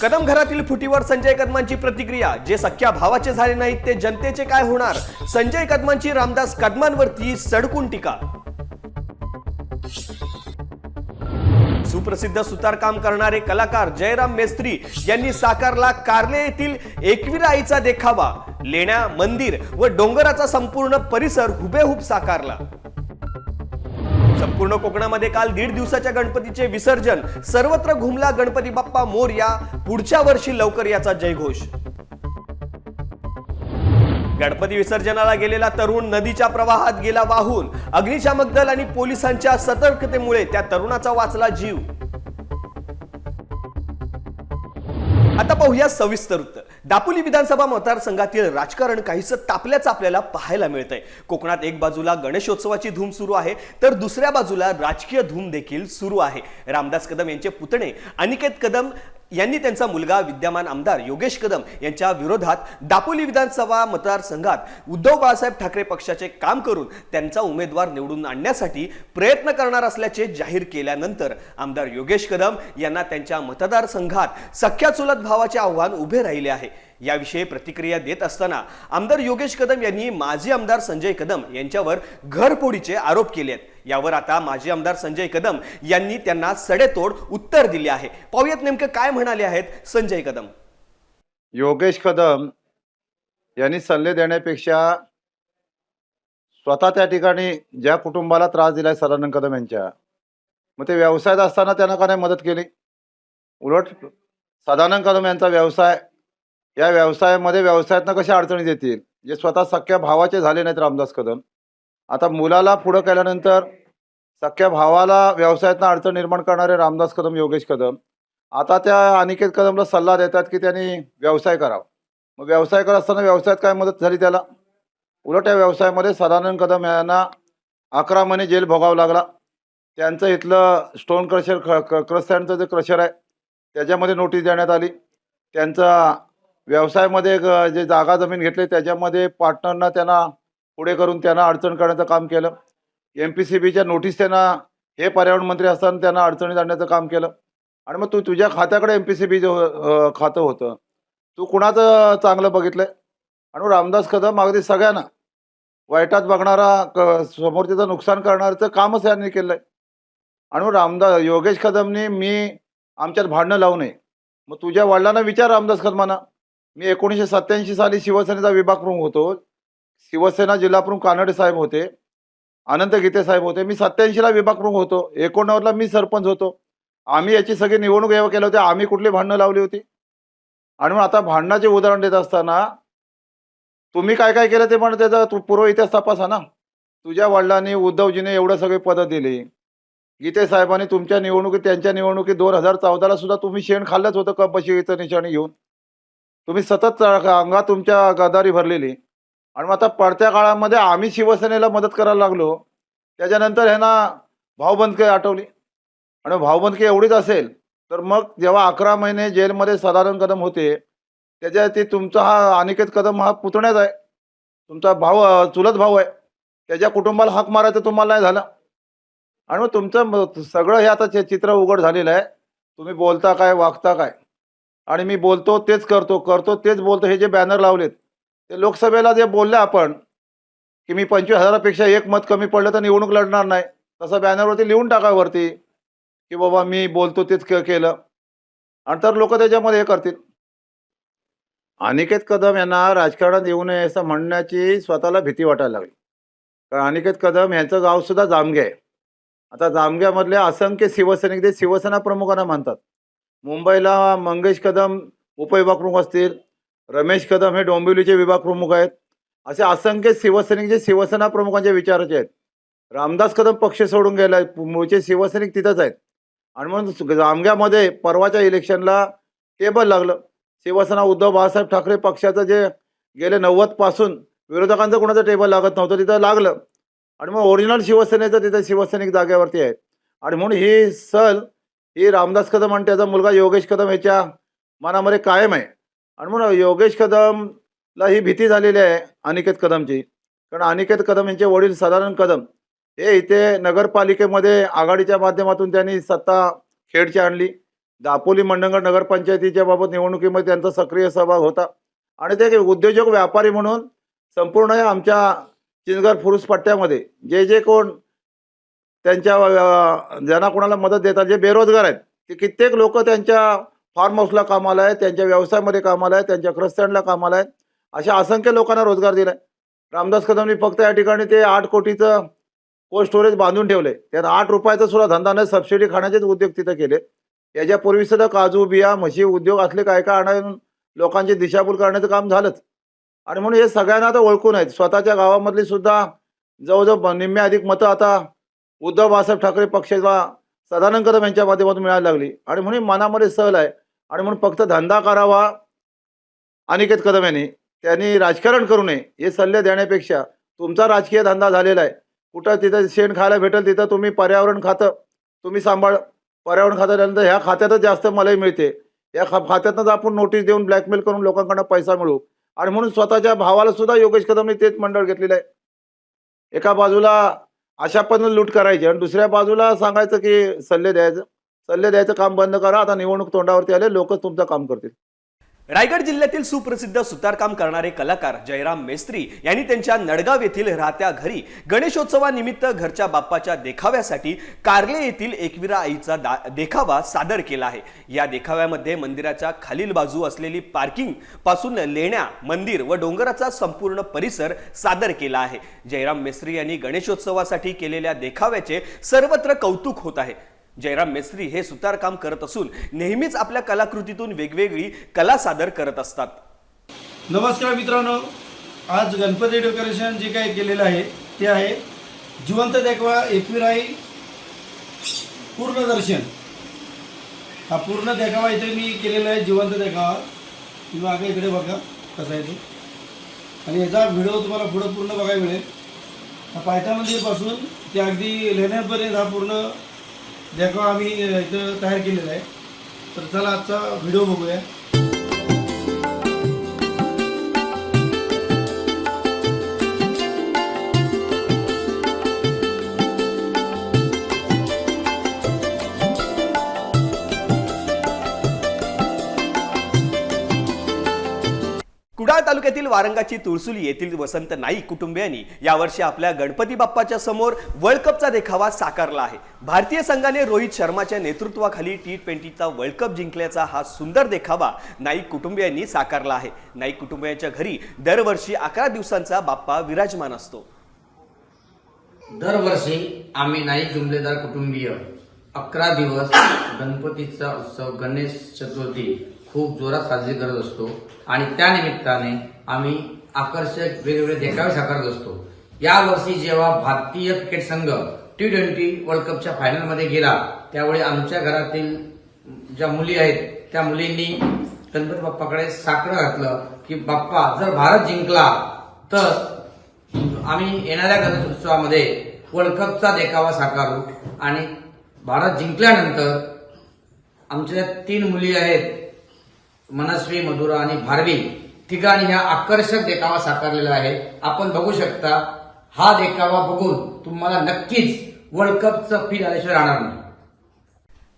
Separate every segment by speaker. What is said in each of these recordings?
Speaker 1: कदम घरातील फुटीवर संजय कदमांची प्रतिक्रिया. जे सख्या भावाचे झाले नाहीत ते जनतेचे काय होणार? संजय कदमांची रामदास कदमांवरती सडकून टीका. सुप्रसिद्ध सुतारकाम करणारे कलाकार जयराम मेस्त्री यांनी साकारला कार्ले येथील एकविरा आईचा देखावा. लेण्या मंदिर व डोंगराचा संपूर्ण परिसर हुबेहूब साकारला. पूर्ण कोकणामध्ये काल दीड दिवसाच्या गणपतीचे विसर्जन. सर्वत्र घुमला गणपती बाप्पा मोर्या. पुढच्या वर्षी लवकर याचा जयघोष. गणपती विसर्जनाला गेलेला तरुण नदीच्या प्रवाहात गेला वाहून. अग्निशामक दल आणि पोलिसांच्या सतर्कतेमुळे त्या तरुणाचा वाचला जीव. आता पाहूया सविस्तर दापोली विधानसभा मतदारसंघातील राजकारण काहीसं तापल्याचं आपल्याला पाहायला मिळतंय. कोकणात एक बाजूला गणेशोत्सवाची धूम सुरू आहे तर दुसऱ्या बाजूला राजकीय धूम देखील सुरू आहे. रामदास कदम यांचे पुतणे अनिकेत कदम यांनी त्यांचा मुलगा विद्यमान आमदार योगेश कदम यांच्या विरोधात दापोली विधानसभा मतदारसंघात उद्धव बाळासाहेब ठाकरे पक्षाचे काम करून त्यांचा उमेदवार निवडून आणण्यासाठी प्रयत्न करणार असल्याचे जाहीर केल्यानंतर आमदार योगेश कदम यांना त्यांच्या मतदारसंघात सख्या चुलत भावाचे आव्हान उभे राहिले आहे. याविषयी प्रतिक्रिया देत असताना आमदार योगेश कदम यांनी माजी आमदार संजय कदम यांच्यावर घरफोडीचे आरोप केले आहेत यावर आता माजी आमदार संजय कदम यांनी त्यांना सडेतोड उत्तर दिले आहे. पाहूयात नेमकं काय म्हणाले आहेत संजय कदम.
Speaker 2: योगेश कदम यांनी सल्ले देण्यापेक्षा स्वतः त्या ठिकाणी ज्या कुटुंबाला त्रास दिलाय सदानंद कदम यांच्या मग ते व्यवसायात असताना त्यांना का नाही मदत केली? उलट सदानंद कदम यांचा व्यवसाय या व्यवसायामध्ये व्यवसायातनं कशा अडचणी येतील? जे स्वतः सख्या भावाचे झाले नाहीत रामदास कदम. आता मुलाला पुढं केल्यानंतर सख्या भावाला व्यवसायातनं अडचण निर्माण करणारे रामदास कदम योगेश कदम. आता त्या अनिकेत कदमला सल्ला देतात की त्यांनी व्यवसाय करावा. मग व्यवसाय करत असताना व्यवसायात काय मदत झाली त्याला? उलट या व्यवसायामध्ये सदानंद कदम यांना अकरा महिने जेल भोगावं लागला. त्यांचं इथलं स्टोन क्रशर क्रस्टँडचं जे क्रशर आहे त्याच्यामध्ये नोटीस देण्यात आली. त्यांचा व्यवसायामध्ये जे जागा जमीन घेतली त्याच्यामध्ये पार्टनरना त्यांना पुढे करून त्यांना अडचण करण्याचं काम केलं. एम पी सी बीच्या नोटीस त्यांना हे पर्यावरण मंत्री असताना त्यांना अडचणीत आणण्याचं काम केलं. आणि मग तू तुझ्या खात्याकडे एम पी सी बी खातं होतं. तू कुणाचं चांगलं बघितलं आणि रामदास कदम अगदी सगळ्यांना वाईटात बघणारा क समोरच्याचं नुकसान करणारचं कामच यांनी केलंय. आणि रामदास योगेश कदमनी मी आमच्यात भांडणं लावू नये. मग तुझ्या वडिलांना विचार रामदास कदमांना. मी एकोणीसशे सत्याऐंशी साली शिवसेनेचा विभाग प्रमुख होतो. शिवसेना जिल्हा प्रमुख कानडे साहेब होते. अनंत गीते साहेब होते. मी सत्याऐंशीला विभाग प्रमुख होतो. एकोणनव्वदला मी सरपंच होतो. आम्ही याची सगळी निवडणूक एवढं केली होती आम्ही कुठली भांडणं लावली होती? आणि मग आता भांडणाचे उदाहरण देत असताना तुम्ही काय काय केलं ते पण त्याचा तू पूर्व इतिहास तपासा ना. तुझ्या वडिलांनी उद्धवजीने एवढं सगळे पदं दिली. गीते साहेबांनी तुमच्या निवडणुकीत त्यांच्या निवडणुकीत दोन हजार चौदाला सुद्धा तुम्ही शेण खाल्लंच होतं. कपबशीचं निशाणी घेऊन. तुम्ही सतत अंगात तुमच्या गदारी भरलेली. आणि मग आता पडत्या काळामध्ये आम्ही शिवसेनेला मदत करायला लागलो. त्याच्यानंतर ह्यांना भावबंदकी आठवली. आणि भावबंदकी एवढीच असेल तर मग जेव्हा अकरा महिने जेलमध्ये सदानंद कदम होते त्याच्या ते तुमचा हा अनिकेत कदम हा पुतण्याच आहे. तुमचा भाऊ चुलत भाऊ आहे. त्याच्या कुटुंबाला हाक मारायचं तुम्हाला नाही झालं. आणि मग तुमचं म- सगळं हे आता चे- चित्र उघड झालेलं आहे. तुम्ही बोलता काय वागता काय? आणि मी बोलतो तेच करतो करतो तेच बोलतो हे जे बॅनर लावलेत ते लोकसभेला जे बोलले आपण की मी पंचवीस हजारापेक्षा एक मत कमी पडलं तर निवडणूक लढणार नाही तसं बॅनरवरती लिहून टाकावरती की बाबा मी बोलतो तेच के- केलं. आणि तर लोक त्याच्यामध्ये हे करतील. अनिकेत कदम यांना राजकारणात येऊ नये असं म्हणण्याची स्वतःला भीती वाटायला लागली. कारण अनिकेत कदम यांचं गावसुद्धा जामगे आहे. आता जामग्यामधले असंख्य शिवसैनिक ते शिवसेना प्रमुखांना मानतात. मुंबईला मंगेश कदम उपविभागप्रमुख असतील. रमेश कदम हे डोंबिवलीचे विभाग प्रमुख आहेत. असे असंख्य शिवसैनिक जे शिवसेना प्रमुखांच्या विचाराचे आहेत. रामदास कदम पक्ष सोडून गेलाय मूळचे शिवसैनिक तिथंच आहेत. आणि म्हणून जामग्यामध्ये परवाच्या इलेक्शनला टेबल लागलं. शिवसेना उद्धव बाळासाहेब ठाकरे पक्षाचं जे गेले नव्वदपासून विरोधकांचं कोणाचं टेबल लागत नव्हतं तिथं लागलं. आणि मग ओरिजिनल शिवसेनेचं तिथं शिवसैनिक जागेवरती आहे आणि म्हणून ही सल ही रामदास कदम आणि त्याचा मुलगा योगेश कदम याच्या मनामध्ये कायम आहे. आणि म्हणून योगेश कदमला ही भीती झालेली आहे अनिकेत कदमची. कारण अनिकेत कदम यांचे वडील सदानंद कदम हे इथे नगरपालिकेमध्ये आघाडीच्या माध्यमातून त्यांनी सत्ता खेडची आणली. दापोली मंडणगड नगरपंचायतीच्या बाबत निवडणुकीमध्ये त्यांचा सक्रिय सहभाग होता. आणि ते उद्योजक व्यापारी म्हणून संपूर्ण आमच्या चिंचगड फुरुस पट्ट्यामध्ये जे जे कोण त्यांच्या ज्यांना कोणाला मदत देतात जे बेरोजगार आहेत ते कित्येक लोक त्यांच्या फार्म हाऊसला कामाला आहेत त्यांच्या व्यवसायामध्ये कामाला आहेत त्यांच्या क्रस्टँडला कामाला आहेत. अशा असंख्य लोकांना रोजगार दिला आहे रामदास कदमनी फक्त या ठिकाणी ते आठ कोटीचं कोल्ड स्टोरेज बांधून ठेवले. त्यात आठ रुपयाचा सुद्धा धंदा नाही सबसिडी खाण्याचेच उद्योग तिथं केले. याच्यापूर्वी सुद्धा काजू बिया म्हशी उद्योग असले काय काय आणून लोकांची दिशाभूल करण्याचं काम झालंच. आणि म्हणून हे सगळ्यांना आता ओळखून आहेत. स्वतःच्या गावामधली सुद्धा जवळजवळ निम्मे अधिक मतं आता उद्धव बाळासाहेब ठाकरे पक्षाला सदानंद कदम यांच्या माध्यमातून मिळायला लागली. आणि म्हणून मनामध्ये सहल आहे. आणि म्हणून फक्त धंदा करावा अनिकेत कदम यांनी त्यांनी राजकारण करू नये हे सल्ले देण्यापेक्षा तुमचा राजकीय धंदा झालेला आहे. कुठं तिथं शेण खायला भेटेल तिथं तुम्ही पर्यावरण खातं तुम्ही सांभाळ पर्यावरण खातं त्यानंतर ह्या खात्यातच जास्त मलाही मिळते. या खा खात्यातनंच आपण नोटीस देऊन ब्लॅकमेल करून लोकांकडनं पैसा मिळू आणि म्हणून स्वतःच्या भावाला सुद्धा योगेश कदमने तेच मंडळ घेतलेलं आहे. एका बाजूला अशा पण लूट करायची. आणि दुसऱ्या बाजूला सांगायचं की सल्ले द्यायचं. सल्ले द्यायचं काम बंद करा. आता निवडणूक तोंडावरती आले लोकच तुमचं काम करतील.
Speaker 1: रायगड जिल्ह्यातील सुप्रसिद्ध सुतारकाम करणारे कलाकार जयराम मेस्त्री यांनी त्यांच्या नडगाव येथील राहत्या घरी गणेशोत्सवानिमित्त घरच्या बाप्पाच्या देखाव्यासाठी कार्ले येथील एकविरा आईचा दा- देखावा सादर केला आहे. या देखाव्यामध्ये मंदिराच्या खालील बाजू असलेली पार्किंगपासून लेण्या मंदिर व डोंगराचा संपूर्ण परिसर सादर केला आहे. जयराम मेस्त्री यांनी गणेशोत्सवासाठी केलेल्या देखाव्याचे सर्वत्र कौतुक होत आहे. जयराम मेस्त्री हे सुतारकाम करत असून नेहमीच आपल्या कलाकृतीतून वेगवेगळी कला सादर करत असतात.
Speaker 3: नमस्कार मित्रांनो. आज गणपती डेकोरेशन जे काही केलेलं आहे ते आहे जिवंत देखवा एकविराई पूर्ण दर्शन. हा पूर्ण देखावा इथे मी केलेला आहे जिवंत देखावा. तुम्ही मागे इकडे बघा कसा आहे तो. आणि याचा व्हिडिओ तुम्हाला पुढं पूर्ण बघायला मिळेल. हा पायथा मंदिरपासून ते अगदी लेण्यापर्यंत हा पूर्ण देखावा आम्ही इथं तयार केलेला आहे. तर चला आजचा व्हिडिओ बघूया.
Speaker 1: खटाळ तालुक्यातील वारंगाची तुळसुली येथील वसंत नाईक कुटुंबियांनी यावर्षी आपल्या गणपती बाप्पाच्या समोर वर्ल्ड कपचा देखावा साकारला आहे. भारतीय संघाने रोहित शर्माच्या नेतृत्वाखाली टी ट्वेंटीचा वर्ल्ड कप जिंकल्याचा हा सुंदर देखावा नाईक कुटुंबियांनी साकारला आहे. नाईक कुटुंबियांच्या घरी दरवर्षी अकरा दिवसांचा बाप्पा विराजमान असतो.
Speaker 4: दरवर्षी आम्ही नाईक जुमलेदार कुटुंबीय अकरा दिवस गणपतीचा उत्सव गणेश चतुर्थी खूप जोरात साजरी करत असतो आणि त्यानिमित्ताने आम्ही आकर्षक वेगवेगळे देखावे साकारत असतो. यावर्षी जेव्हा भारतीय क्रिकेट संघ टी ट्वेंटी वर्ल्ड कपच्या फायनलमध्ये गेला त्यावेळी आमच्या घरातील ज्या मुली आहेत त्या मुलींनी गणपती बाप्पाकडे साकडं घातलं की बाप्पा जर भारत जिंकला तर आम्ही येणाऱ्या गणेशोत्सवामध्ये वर्ल्ड कपचा देखावा साकारू. आणि भारत जिंकल्यानंतर आमच्या तीन मुली आहेत मनस्वी मधुरा आणि भारवी ठिकाणी ह्या आकर्षक देखावा साकारलेला आहे. आपण बघू शकता हा देखावा बघून तुम्हाला नक्कीच वर्ल्ड कपचं फील आल्याशिवाय राहणार नाही.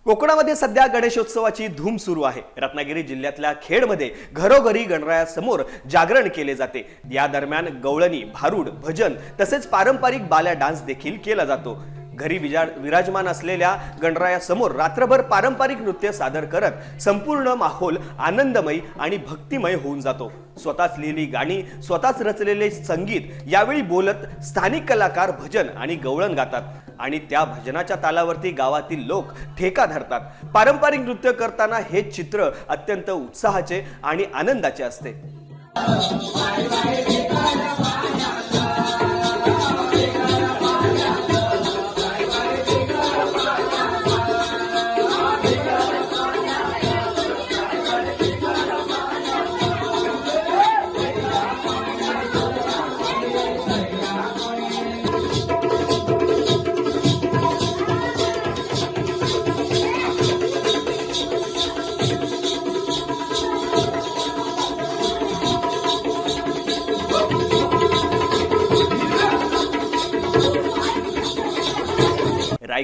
Speaker 1: कोकणामध्ये सध्या गणेशोत्सवाची धूम सुरू आहे. रत्नागिरी जिल्ह्यातल्या खेडमध्ये घरोघरी गणरायासमोर जागरण केले जाते. या दरम्यान गवळणी भारूड भजन तसेच पारंपरिक बाल्या डान्स देखील केला जातो. घरी विजा विराजमान असलेल्या गणरायासमोर रात्रभर पारंपरिक नृत्य सादर करत संपूर्ण माहोल आनंदमय आणि भक्तिमय होऊन जातो. स्वतःच लिहिली गाणी स्वतःच रचलेले संगीत यावेळी बोलत स्थानिक कलाकार भजन आणि गवळण गातात. आणि त्या भजनाच्या तालावरती गावातील लोक ठेका धरतात. पारंपरिक नृत्य करताना हे चित्र अत्यंत उत्साहाचे आणि आनंदाचे असते.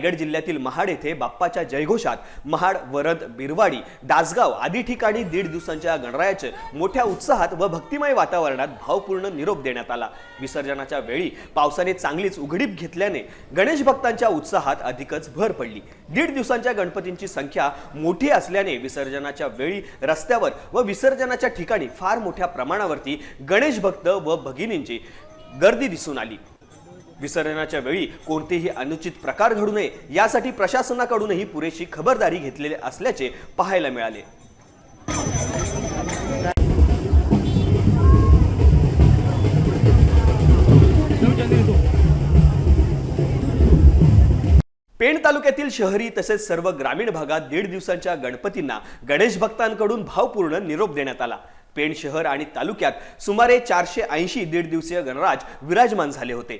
Speaker 1: रायगड जिल्ह्यातील महाड येथे बाप्पाच्या जयघोषात महाड वरद बिरवाडी दासगाव आदी ठिकाणी दीड दिवसांच्या गणरायाचे मोठ्या उत्साहात व भक्तिमय वातावरणात भावपूर्ण निरोप देण्यात आला. विसर्जनाच्या वेळी पावसाने चांगलीच उघडीप घेतल्याने गणेश भक्तांच्या उत्साहात अधिकच भर पडली. दीड दिवसांच्या गणपतींची संख्या मोठी असल्याने विसर्जनाच्या वेळी रस्त्यावर व विसर्जनाच्या ठिकाणी फार मोठ्या प्रमाणावरती गणेश भक्त व भगिनींची गर्दी दिसून आली. विसर्जनाच्या वेळी कोणतेही अनुचित प्रकार घडू नये यासाठी प्रशासनाकडूनही पुरेशी खबरदारी घेतलेली असल्याचे पाहायला मिळाले. पेण तालुक्यातील शहरी तसेच सर्व ग्रामीण भागात दीड दिवसांच्या गणपतींना गणेश भक्तांकडून भावपूर्ण निरोप देण्यात आला. पेण शहर आणि तालुक्यात सुमारे चारशे ऐंशी दीड दिवसीय गणराज विराजमान झाले होते.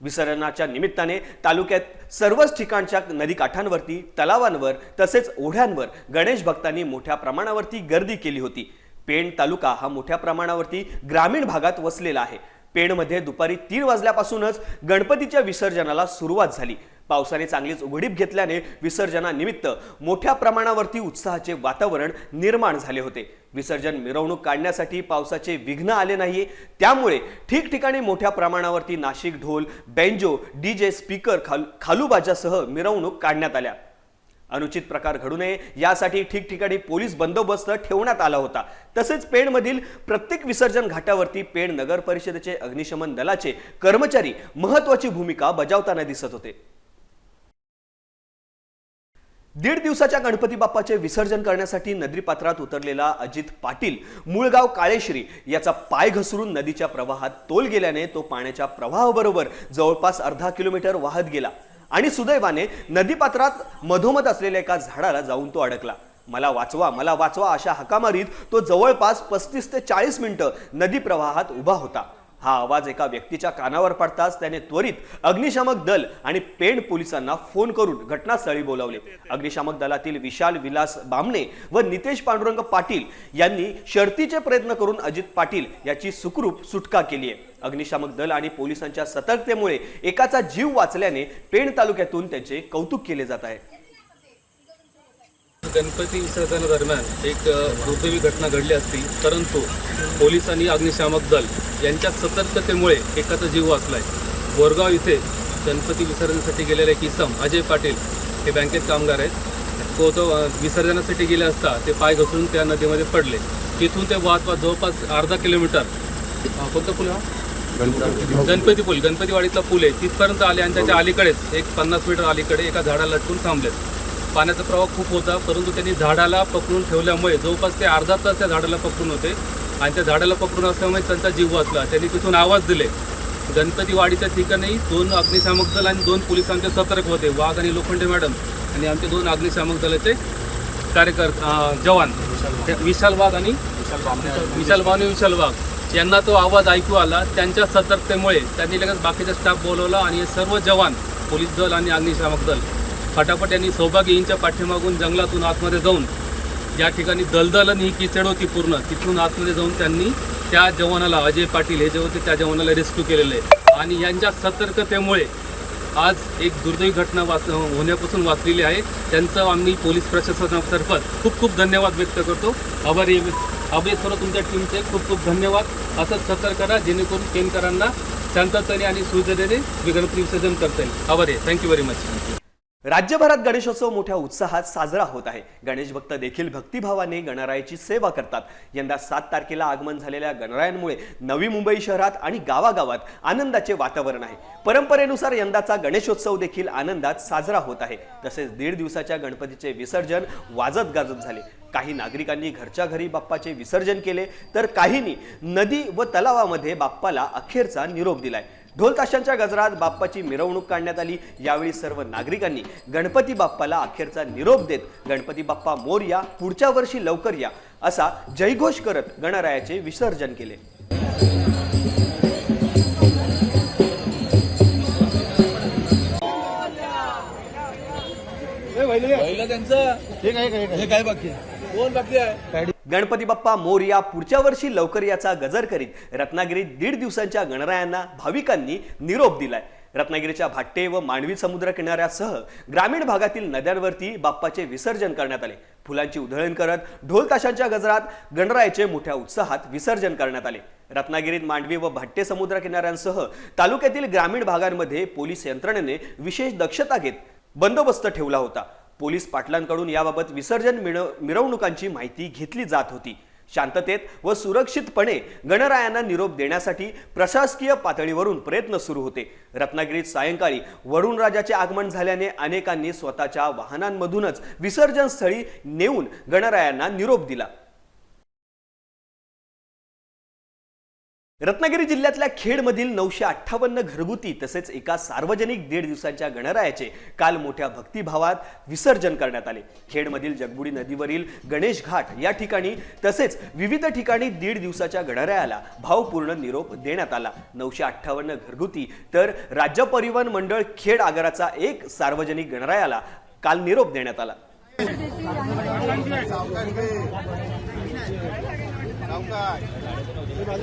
Speaker 1: विसर्जनाच्या निमित्ताने तालुक्यात सर्वच ठिकाणच्या नदीकाठांवरती तलावांवर तसेच ओढ्यांवर गणेश भक्तांनी मोठ्या प्रमाणावरती गर्दी केली होती. पेण तालुका हा मोठ्या प्रमाणावरती ग्रामीण भागात वसलेला आहे. पेणमध्ये दुपारी तीन वाजल्यापासूनच गणपतीच्या विसर्जनाला सुरुवात झाली. पावसाने चांगलीच उघडीप घेतल्याने विसर्जनानिमित्त मोठ्या प्रमाणावरती उत्साहाचे वातावरण निर्माण झाले होते. विसर्जन मिरवणूक काढण्यासाठी पावसाचे विघ्न आले नाही त्यामुळे ठिकठिकाणी मोठ्या प्रमाणावरती नाशिक ढोल बेंजो डीजे स्पीकर खाल खालूबाजासह मिरवणूक काढण्यात आल्या. अनुचित प्रकार घडू नये यासाठी ठिकठिकाणी पोलीस बंदोबस्त ठेवण्यात आला होता. तसेच पेणमधील प्रत्येक विसर्जन घाटावरती पेण नगर परिषदेचे अग्निशमन दलाचे कर्मचारी महत्वाची भूमिका बजावताना दिसत होते. दीड दिवसाच्या गणपती बाप्पाचे विसर्जन करण्यासाठी नदीपात्रात उतरलेला अजित पाटील मूळगाव काळेश्री याचा पाय घसरून नदीच्या प्रवाहात तोल गेल्याने तो पाण्याच्या प्रवाहाबरोबर जवळपास अर्धा किलोमीटर वाहत गेला आणि सुदैवाने नदीपात्रात मधोमध असलेल्या एका झाडाला जाऊन तो अडकला. मला वाचवा मला वाचवा अशा हकामारीत तो जवळपास पस्तीस ते चाळीस मिनिटं नदी प्रवाहात उभा होता. हा आवाज एका व्यक्तीच्या कानावर पडताच त्याने त्वरित अग्निशामक दल आणि पेण पोलिसांना फोन करून घटनास्थळी बोलावले. अग्निशामक दलातील विशाल विलास बामणे व नितेश पांडुरंग पाटील यांनी शर्तीचे प्रयत्न करून अजित पाटील याची सुखरूप सुटका केली आहे. अग्निशामक दल आणि पोलिसांच्या सतर्कतेमुळे एकाचा जीव वाचल्याने पेण तालुक्यातून त्याचे कौतुक केले जात आहे.
Speaker 5: गणपती विसर्जनादरम्यान एक दुर्दैवी घटना घडली असती. परंतु पोलीस आणि अग्निशामक दल यांच्या सतर्कतेमुळे एकाचा जीव वाचलाय. बोरगाव इथे गणपती विसर्जनासाठी गेलेले एक इसम अजय पाटील हे बँकेत कामगार आहेत. तो तो विसर्जनासाठी गेले असता ते पाय घसरून त्या नदीमध्ये पडले. तिथून ते वाद वाद जवळपास अर्धा किलोमीटर कोणतं कोणता पूल हा? गणपती पूल गणपतीवाडीतला पूल आहे. तिथपर्यंत आले आणि त्याच्या अलीकडेच एक पन्नास मीटर अलीकडे एका झाडाला लटकून थांबलेत. पाण्याचा प्रवाह खूप होता परंतु त्यांनी झाडाला पकडून ठेवल्यामुळे जवळपास ते अर्धा तास त्या झाडाला पकडून होते. आणि त्या झाडाला पकडून असल्यामुळे त्यांचा जीव वाचला. त्यांनी तिथून आवाज दिले. गणपतीवाडीच्या ठिकाणी दोन अग्निशामक दल आणि दोन पोलिसांचे आमचे सतर्क होते. वाघ आणि लोखंडे मॅडम. आणि आमचे दोन अग्निशामक दलाचे कार्यकर जवान. विशाल वाघ आणि विशाल वाघ आणि विशाल वाघ. यांना तो आवाज ऐकू आला. त्यांच्या सतर्कतेमुळे त्यांनी लगेच बाकीचा स्टाफ बोलवला आणि हे सर्व जवान पोलीस दल आणि अग्निशामक दल. फटाफट यांनी सौभाग्यहींच्या पाठीमागून जंगलातून आतमध्ये जाऊन ज्या ठिकाणी दलदलन ही किचड होती पूर्ण तिथून आतमध्ये जाऊन त्यांनी त्या जवानाला अजय पाटील हे जे होते त्या जवानाला रेस्क्यू केलेले. आहे आणि यांच्या सतर्कतेमुळे आज एक दुर्दैवी घटना वाच होण्यापासून वाचलेली आहे. त्यांचं आम्ही पोलीस प्रशासनातर्फत खूप खूप धन्यवाद व्यक्त करतो. आभारी अभय सर्व तुमच्या टीमचे खूप खूप धन्यवाद. असंच सतर्क करा जेणेकरून केनकरांना शांततेने आणि सुविधेने विघ्न विसर्जन करता येईल. आभारी थँक्यू व्हेरी मच
Speaker 1: राज्यभरात गणेशोत्सव मोठ्या उत्साहात साजरा होत आहे. गणेश भक्त देखील भक्तिभावाने गणरायाची सेवा करतात. यंदा सात तारखेला आगमन झालेल्या गणरायांमुळे नवी मुंबई शहरात आणि गावागावात आनंदाचे वातावरण आहे. परंपरेनुसार यंदाचा गणेशोत्सव देखील आनंदात साजरा होत आहे. तसेच दीड दिवसाच्या गणपतीचे विसर्जन वाजत गाजत झाले. काही नागरिकांनी घरच्या घरी बाप्पाचे विसर्जन केले तर काहींनी नदी व तलावामध्ये बाप्पाला अखेरचा निरोप दिलाय. ढोल ताशांच्या गजरात बाप्पाची मिरवणूक काढण्यात आली. यावेळी सर्व नागरिकांनी गणपती बाप्पाला अखेरचा निरोप देत गणपती बाप्पा मोर या पुढच्या वर्षी लवकर या असा जयघोष करत गणरायाचे विसर्जन केले. गणपती बाप्पा मोरया पुढच्या वर्षी लवकर याचा गजर करीत रत्नागिरीत दीड दिवसांच्या गणरायांना भाविकांनी निरोप दिलाय. रत्नागिरीच्या भाट्टे व मांडवी समुद्र किनाऱ्यासह ग्रामीण भागातील नद्यांवरती बाप्पाचे विसर्जन करण्यात आले. फुलांची उधळण करत ढोल ताशांच्या गजरात गणरायाचे मोठ्या उत्साहात विसर्जन करण्यात आले. रत्नागिरीत मांडवी व भाट्टे समुद्र किनाऱ्यांसह तालुक्यातील ग्रामीण भागांमध्ये पोलीस यंत्रणेने विशेष दक्षता घेत बंदोबस्त ठेवला होता. पोलीस पाटलांकडून याबाबत विसर्जन मिरवणुकांची माहिती घेतली जात होती. शांततेत व सुरक्षितपणे गणरायांना निरोप देण्यासाठी प्रशासकीय पातळीवरून प्रयत्न सुरू होते. रत्नागिरीत सायंकाळी वरुणराजाचे आगमन झाल्याने अनेकांनी स्वतःच्या वाहनांमधूनच विसर्जन स्थळी नेऊन गणरायांना निरोप दिला. रत्नागिरी जिल्ह्यातल्या खेडमधील नऊशे अठ्ठावन्न घरगुती तसेच एका सार्वजनिक दीड दिवसांच्या गणरायाचे काल मोठ्या भक्तिभावात विसर्जन करण्यात आले. खेडमधील जगबुडी नदीवरील गणेश घाट या ठिकाणी तसेच विविध ठिकाणी दीड दिवसाच्या गणरायाला भावपूर्ण निरोप देण्यात आला. नऊशे अठ्ठावन्न घरगुती तर राज्य परिवहन मंडळ खेड आगाराचा एक सार्वजनिक गणरायाला काल निरोप देण्यात आला. खेड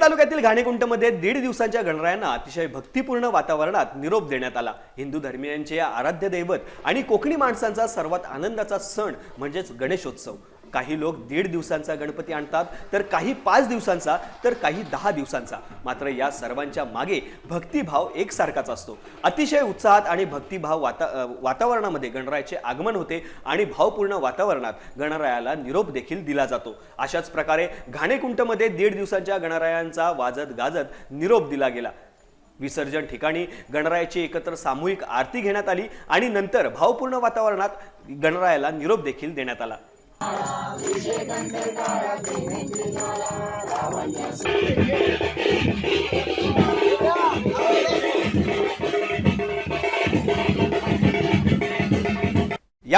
Speaker 1: तालुक्यातील घाणेकुंटमध्ये दीड दिवसांच्या गणरायांना अतिशय भक्तिपूर्ण वातावरणात निरोप देण्यात आला. हिंदू धर्मियांचे आराध्य दैवत आणि कोकणी माणसांचा सर्वात आनंदाचा सण म्हणजेच गणेशोत्सव. काही लोक दीड दिवसांचा गणपती आणतात तर काही पाच दिवसांचा तर काही दहा दिवसांचा. मात्र या सर्वांच्या मागे भक्तिभाव एकसारखाच असतो. अतिशय उत्साहात आणि भक्तिभाव वाता वातावरणामध्ये गणरायाचे आगमन होते आणि भावपूर्ण वातावरणात गणरायाला निरोप देखील दिला जातो. अशाच प्रकारे घाणेकुंटमध्ये दीड दिवसांच्या गणरायांचा वाजत गाजत निरोप दिला गेला. विसर्जन ठिकाणी गणरायाची एकत्र सामूहिक आरती घेण्यात आली आणि नंतर भावपूर्ण वातावरणात गणरायाला निरोप देखील देण्यात आला. या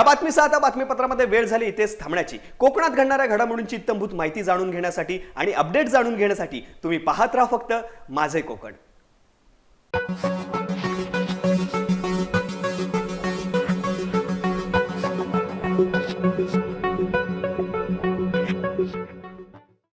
Speaker 1: बातमीसह आता बातमीपत्रामध्ये वेळ झाली इथेच थांबण्याची. कोकणात घडणाऱ्या घडामोडींची इत्तमभूत माहिती जाणून घेण्यासाठी आणि अपडेट जाणून घेण्यासाठी तुम्ही पाहत राहा फक्त माझे कोकण.